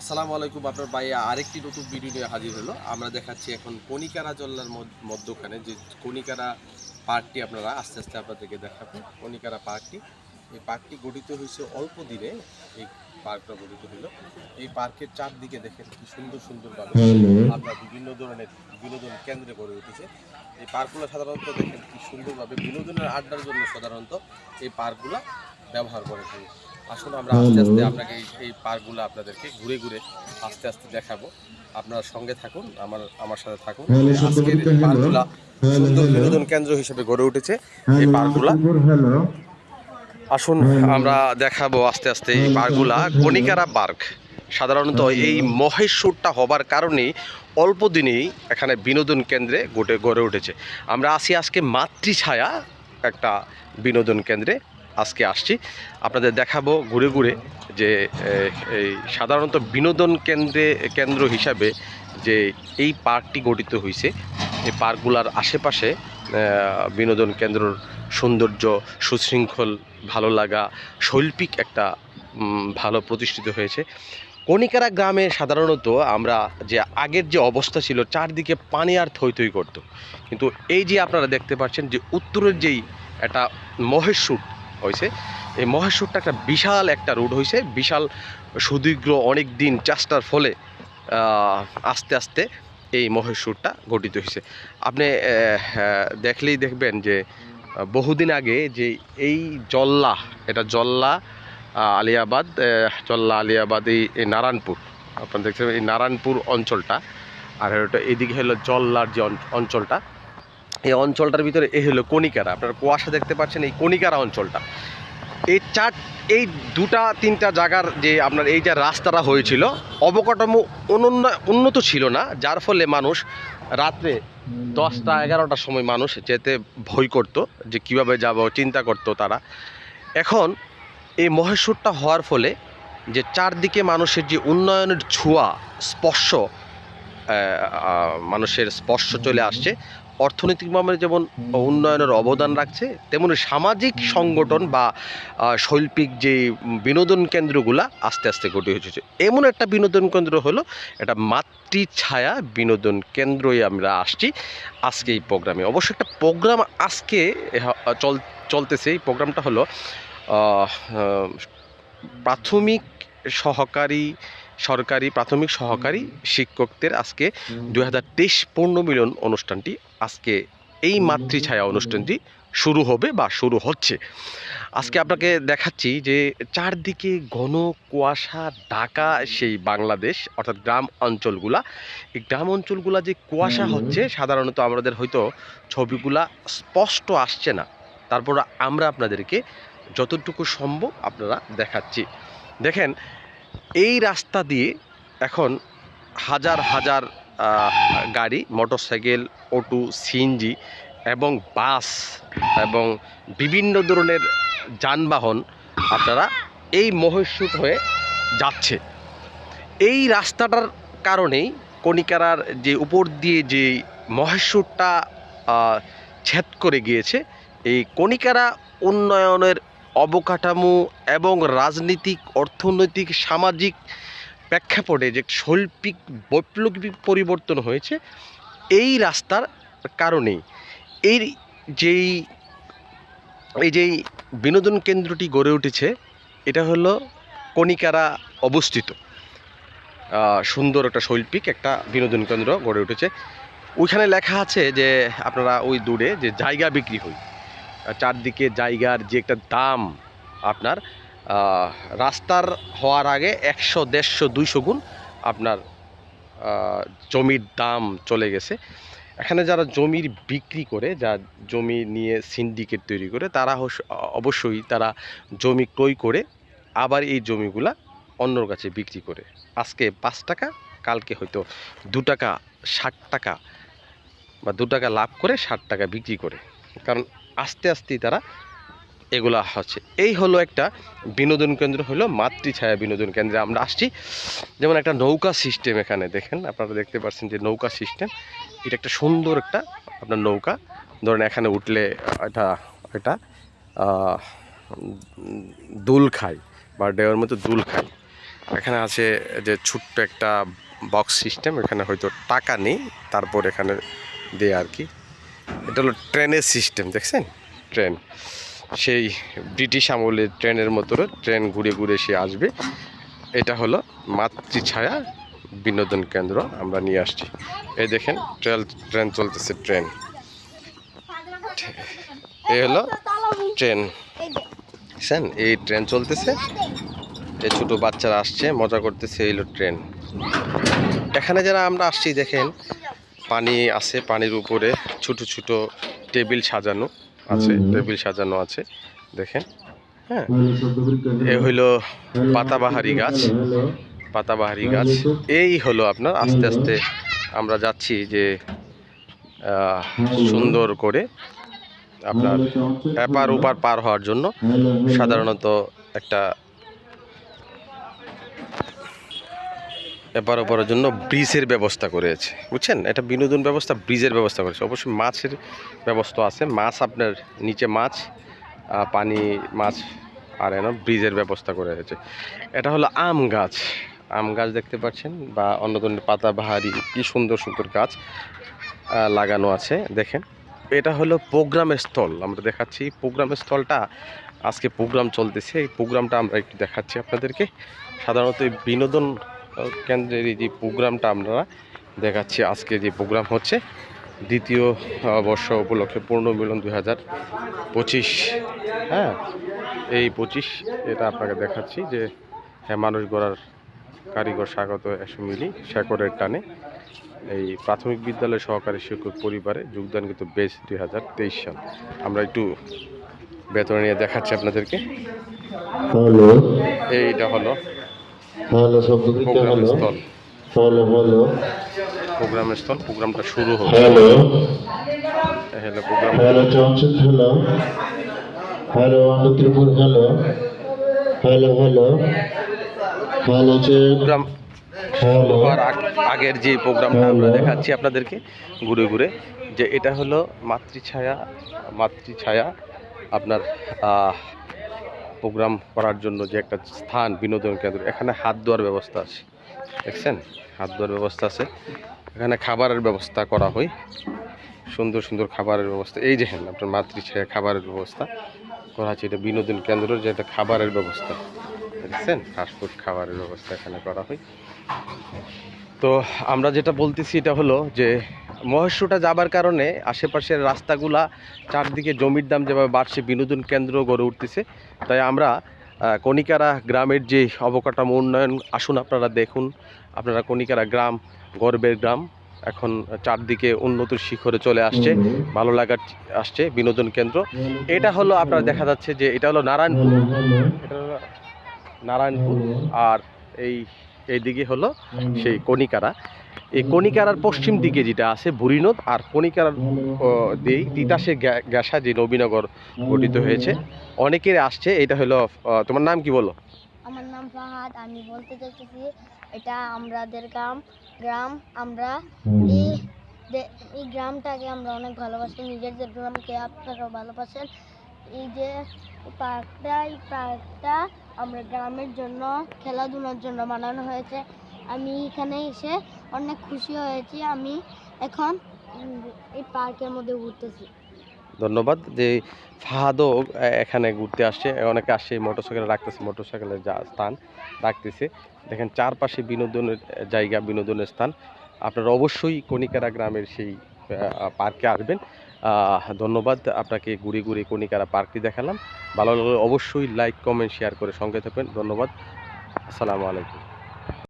আসসালামু আলাইকুম আপনার ভাই আরেকটি নতুন ভিডিও নিয়ে হাজির হলো। আমরা দেখাচ্ছি এখন কণিকারা জল্লার মধ্যখানে যে কণিকারা পার্কটি আপনারা আস্তে আস্তে আপনাদেরকে দেখাবো। কণিকারা পার্কটি এই পার্কটি গঠিত হয়েছে অল্প দিনে এই পার্কটা গঠিত হলো। এই পার্কের চারদিকে দেখেন কি সুন্দর সুন্দরভাবে আপনার বিভিন্ন ধরনের বিনোদন কেন্দ্রে গড়ে উঠেছে। এই পার্কগুলো সাধারণত দেখেন কি সুন্দরভাবে বিনোদনের আড্ডার জন্য সাধারণত এই পার্কগুলো ব্যবহার করে থাকি। আসলে আমরা আস্তে আস্তে আপনাকে এই পার্কগুলো আপনাদেরকে ঘুরে ঘুরে আস্তে আস্তে দেখাবো। আপনারা সঙ্গে থাকুন আমার আমার সাথে থাকুন। আজকের। পার্কগুলা সুন্দর বিনোদন কেন্দ্র হিসেবে গড়ে উঠেছে এই পার্কগুলা আসুন আমরা দেখাবো আস্তে আস্তে এই পার্কগুলা কণিকারা পার্ক। সাধারণত এই মহেশ্বরটা হবার কারণেই অল্প দিনেই এখানে বিনোদন কেন্দ্রে গোটে গড়ে উঠেছে। আমরা আসি আজকে মাতৃছায়া একটা বিনোদন কেন্দ্রে। আজকে আসছি। আপনাদের দেখাবো ঘুরে ঘুরে যে এই সাধারণত বিনোদন কেন্দ্রে, কেন্দ্র হিসাবে যে এই পার্কটি গঠিত হয়েছে এই পার্কগুলার আশেপাশে বিনোদন কেন্দ্রর সৌন্দর্য, সুশৃঙ্খল, ভালো লাগা, শৈল্পিক একটা ভালো প্রতিষ্ঠিত হয়েছে। কণিকারা গ্রামে সাধারণত আমরা যে আগের যে অবস্থা ছিল, চারদিকে পানি আর থই থই করতো। কিন্তু এই যে আপনারা দেখতে পাচ্ছেন যে উত্তরের যেই একটা মহেশ্বর হয়েছে। এই মহেশ্বরটা একটা বিশাল একটা রোড হয়েছে বিশাল সুদীর্ঘ অনেক দিন চেষ্টার ফলে আস্তে আস্তে এই মহেশ্বরটা গঠিত হয়েছে। আপনি আহ, দেখলেই দেখবেন যে বহুদিন আগে যে এই জল্লা এটা জল্লা আলিয়াবাদ জল্লা আলিয়াবাদ এই নারায়ণপুর আপনার দেখছেন এই নারায়ণপুর অঞ্চলটা আর এটা এদিকে হলো জল্লার যে অঞ্চলটা এই অঞ্চলটার ভিতরে এ হলো কণিকারা। আপনারা কুয়াশা দেখতে পাচ্ছেন এই কণিকারা অঞ্চলটা। এই চার, এই দুটা, তিনটা জায়গার যে আপনার এই যে রাস্তাটা হয়েছিল, অবকাঠামো উন্নত ছিল না, যার ফলে মানুষ রাত্রে দশটা, এগারোটার সময় মানুষ যেতে ভয় করত, যে কীভাবে যাব, চিন্তা করত তারা। এখন এই মহেশ্বরটা হওয়ার ফলে যে চারদিকে মানুষের যে উন্নয়নের ছোঁয়া, স্পর্শ মানুষের স্পর্শ চলে আসছে। অর্থনৈতিকভাবে যেমন উন্নয়নের অবদান রাখছে, তেমনি সামাজিক সংগঠন বা শৈল্পিক যে বিনোদন কেন্দ্রগুলা আস্তে আস্তে গড়ে উঠেছে। এমন একটা বিনোদন কেন্দ্র হলো, এটা মাতৃছায়া বিনোদন কেন্দ্রই আমরা আসছি আজকে এই প্রোগ্রামে। অবশ্য একটা প্রোগ্রাম আজকে চল, চলতেছে। এই প্রোগ্রামটা হলো প্রাথমিক সহকারী সরকারি প্রাথমিক সহকারী শিক্ষকদের আজকে দুই হাজার তেইশ পূর্ণমিলন অনুষ্ঠানটি আজকে এই মাতৃছায়া অনুষ্ঠানটি শুরু হবে বা শুরু হচ্ছে। আজকে আপনাকে দেখাচ্ছি যে চারদিকে ঘন কুয়াশা ঢাকা সেই বাংলাদেশ অর্থাৎ গ্রাম অঞ্চলগুলা। এই গ্রাম অঞ্চলগুলা যে কুয়াশা হচ্ছে সাধারণত আমাদের হয়তো ছবিগুলা স্পষ্ট আসছে না। তারপর আমরা আপনাদেরকে যতটুকু সম্ভব আপনারা দেখাচ্ছি। দেখেন এই রাস্তা দিয়ে এখন হাজার হাজার গাড়ি, মোটরসাইকেল, অটো সিএনজি এবং বাস এবং বিভিন্ন ধরনের যানবাহন আপনারা এই মহীশূর হয়ে যাচ্ছে। এই রাস্তাটার কারণেই কণিকারার যে উপর দিয়ে যে মহেশ্বরটা ছেদ করে গিয়েছে, এই কণিকারা উন্নয়নের অবকাঠামো এবং রাজনীতিক অর্থনৈতিক সামাজিক প্রেক্ষাপটে যে শৈল্পিক বৈপ্লবিক পরিবর্তন হয়েছে এই রাস্তার কারণেই এই যেই এই যেই বিনোদন কেন্দ্রটি গড়ে উঠেছে এটা হলো কণিকারা অবস্থিত। সুন্দর একটা শৈল্পিক একটা বিনোদন কেন্দ্র গড়ে উঠেছে। ওইখানে লেখা আছে যে আপনারা ওই দূরে যে জায়গা বিক্রি আহ, চারদিকে জায়গার যে একটা দাম আপনার রাস্তার হওয়ার আগে একশো, দেড়শো, দুইশো গুণ আপনার জমির দাম চলে গেছে। এখানে যারা জমির বিক্রি করে যা জমি নিয়ে সিন্ডিকেট তৈরি করে, তারা অবশ্যই তারা জমি ক্রয় করে, আবার এই জমিগুলা অন্যর কাছে বিক্রি করে। আজকে পাঁচ টাকা, কালকে হয়তো দু টাকা, ষাট টাকা বা দু টাকা লাভ করে ষাট টাকা বিক্রি করে। কারণ আস্তে আস্তেই তারা এগুলা হচ্ছে। এই হলো একটা বিনোদন কেন্দ্র হলো মাতৃছায়া বিনোদন কেন্দ্রে। আমরা আসছি। যেমন একটা নৌকা সিস্টেম এখানে দেখেন, আপনারা দেখতে পাচ্ছেন যে নৌকা সিস্টেম এটা একটা সুন্দর একটা আপনার নৌকা। ধরেন এখানে উঠলে এটা এটা দুল খায় বা ডেওয়ার মতো দুল খায়। এখানে আছে যে ছোট্ট একটা বক্স সিস্টেম এখানে হয়তো টাকা নেই, তারপর এখানে দেয় আর কি। এটা হলো ট্রেনের সিস্টেম, দেখছেন? ট্রেন। সেই ব্রিটিশ আমলের ট্রেনের মতো ট্রেন ঘুরে ঘুরে সে আসবে। এটা হলো মাতৃছায়া বিনোদন কেন্দ্র, আমরা নিয়ে আসছি। এই দেখেন ট্রেন ট্রেন চলতেছে, ট্রেন। এ হলো ট্রেন। দেখছেন? এই ট্রেন চলতেছে। এই ছোটো বাচ্চারা আসছে, মজা করতেছে, এই হলো ট্রেন। এখানে যারা আমরা আসছি, দেখেন পানি আছে পানির উপরে ছোট ছোট টেবিল সাজানো আছে টেবিল সাজানো আছে দেখেন হ্যাঁ? এ হইল পাতাবাহারি গাছ। পাতাবাহারি গাছ। এই হলো আপনার আস্তে আস্তে আমরা যাচ্ছি যে সুন্দর করে আপনার এপার ওপার পার হওয়ার জন্য সাধারণত একটা এপার ওপারের জন্য ব্রিজের ব্যবস্থা করেছে। বুঝছেন? এটা বিনোদন ব্যবস্থা, ব্রিজের ব্যবস্থা করেছে। অবশ্যই মাছের ব্যবস্থা আছে। মাছ আপনার নিচে মাছ পানি, মাছ, আর এন ব্রিজের ব্যবস্থা করে হয়েছে। এটা হলো আম গাছ। আম গাছ দেখতে পাচ্ছেন বা অন্য ধরনের পাতা বাহারি কি সুন্দর সুন্দর গাছ লাগানো আছে। দেখেন, এটা হলো প্রোগ্রামের স্থল। আমরা দেখাচ্ছি প্রোগ্রামের স্থলটা। আজকে প্রোগ্রাম চলতেছে। এই প্রোগ্রামটা আমরা একটু দেখাচ্ছি আপনাদেরকে। সাধারণত বিনোদন কেন্দ্রের এই যে প্রোগ্রামটা আমরা দেখাচ্ছি আজকে যে প্রোগ্রাম হচ্ছে দ্বিতীয় বর্ষ উপলক্ষে পূর্ণ মিলন দুই হাজার পঁচিশ। হ্যাঁ এই পঁচিশ এটা আপনাকে দেখাচ্ছি যে হ্যাঁ মানুষ গড়ার কারিগর স্বাগত একশো মিলি শেকরের টানে। এই প্রাথমিক বিদ্যালয় সহকারী শিক্ষক পরিবারে যোগদান কিন্তু বেশ দুই হাজার তেইশ সাল। আমরা একটু বেতন নিয়ে দেখাচ্ছি আপনাদেরকে। এইটা হলো হ্যালো শব্দকৃত প্রোগ্রামের হ্যালো স্থল। হ্যালো হ্যালো প্রোগ্রামের স্থল প্রোগ্রামটা শুরু হবে হ্যালো হলো program hello Chanchal hello hello Anantapur hello hello hello hello check program hello হওয়ার আগ- আগের যে প্রোগ্রামটা আমরা দেখাচ্ছি আপনাদেরকে ঘুরে ঘুরে যে এটা হলো মাতৃছায়া মাতৃছায়া আপনার আহ, প্রোগ্রাম করার জন্য যে একটা স্থান, বিনোদন কেন্দ্র, এখানে হাত ধোয়ার ব্যবস্থা আছে। দেখছেন? হাত ধোয়ার ব্যবস্থা আছে। এখানে খাবারের ব্যবস্থা করা হয়। সুন্দর সুন্দর খাবারের ব্যবস্থা। এই যে হ্যাঁ আপনার মাতৃছায়া খাবারের ব্যবস্থা করা আছে। এটা বিনোদন কেন্দ্র যে একটা খাবারের ব্যবস্থা। দেখছেন? ফাস্টফুড খাবারের ব্যবস্থা এখানে করা হয়। তো আমরা যেটা বলতেছি, এটা হলো যে মহেশটা যাবার কারণে আশেপাশের রাস্তাগুলা চারদিকে জমির দাম যেভাবে বাড়ছে, বিনোদন কেন্দ্র গড়ে উঠতেছে। তাই আমরা কণিকারা গ্রামের যে অবকাঠামো উন্নয়ন, আসুন আপনারা দেখুন। আপনারা কণিকারা গ্রাম, গর্বের গ্রাম, এখন চারদিকে উন্নত শিখরে চলে আসছে, ভালো লাগার আসছে বিনোদন কেন্দ্র। এটা হলো আপনার দেখা যাচ্ছে যে এটা হলো নারায়ণপুর। এটা হলো নারায়ণপুর আর এই, এইদিকে হলো সেই কণিকারা। এই কণিকারার পশ্চিম দিকে যেটা আছে বুড়িনদ আর কণিকারার দিয়েই তিতাসে গ্যাসা যে নবীনগর গঠিত হয়েছে অনেকের আসছে এটা হলো তোমার নাম কি বলো? আমার নাম ফাহাদ আমি বলতে চাইতেছি এটা আমাদের গ্রাম গ্রাম আমরা এই এই গ্রামটাকে আমরা অনেক ভালোবাসি নিজেদের গ্রামকে আপনারাও ভালোবাসেন এই যে পার্কটা এই পার্কটা আমরা গ্রামের জন্য খেলাধুলার জন্য বানানো হয়েছে আমি এখানে এসে অনেক খুশি হয়েছি। আমি এখন এই পার্কের মধ্যে ঘুরতেছি। ধন্যবাদ যে ফাহাদও এখানে ঘুরতে আসছে। অনেকে আসছে মোটরসাইকেল রাখতেছে মোটরসাইকেলের যা স্থান রাখতেছে। দেখেন চারপাশে বিনোদনের জায়গা, বিনোদনের স্থান। আপনারা অবশ্যই কণিকারা গ্রামের সেই পার্কে আসবেন। ধন্যবাদ। আপনাকে ঘুরে ঘুরে কণিকারা পার্কটি দেখালাম। ভালো লাগলে অবশ্যই লাইক, কমেন্ট, শেয়ার করে সঙ্গে থাকবেন। ধন্যবাদ। আসসালামু আলাইকুম।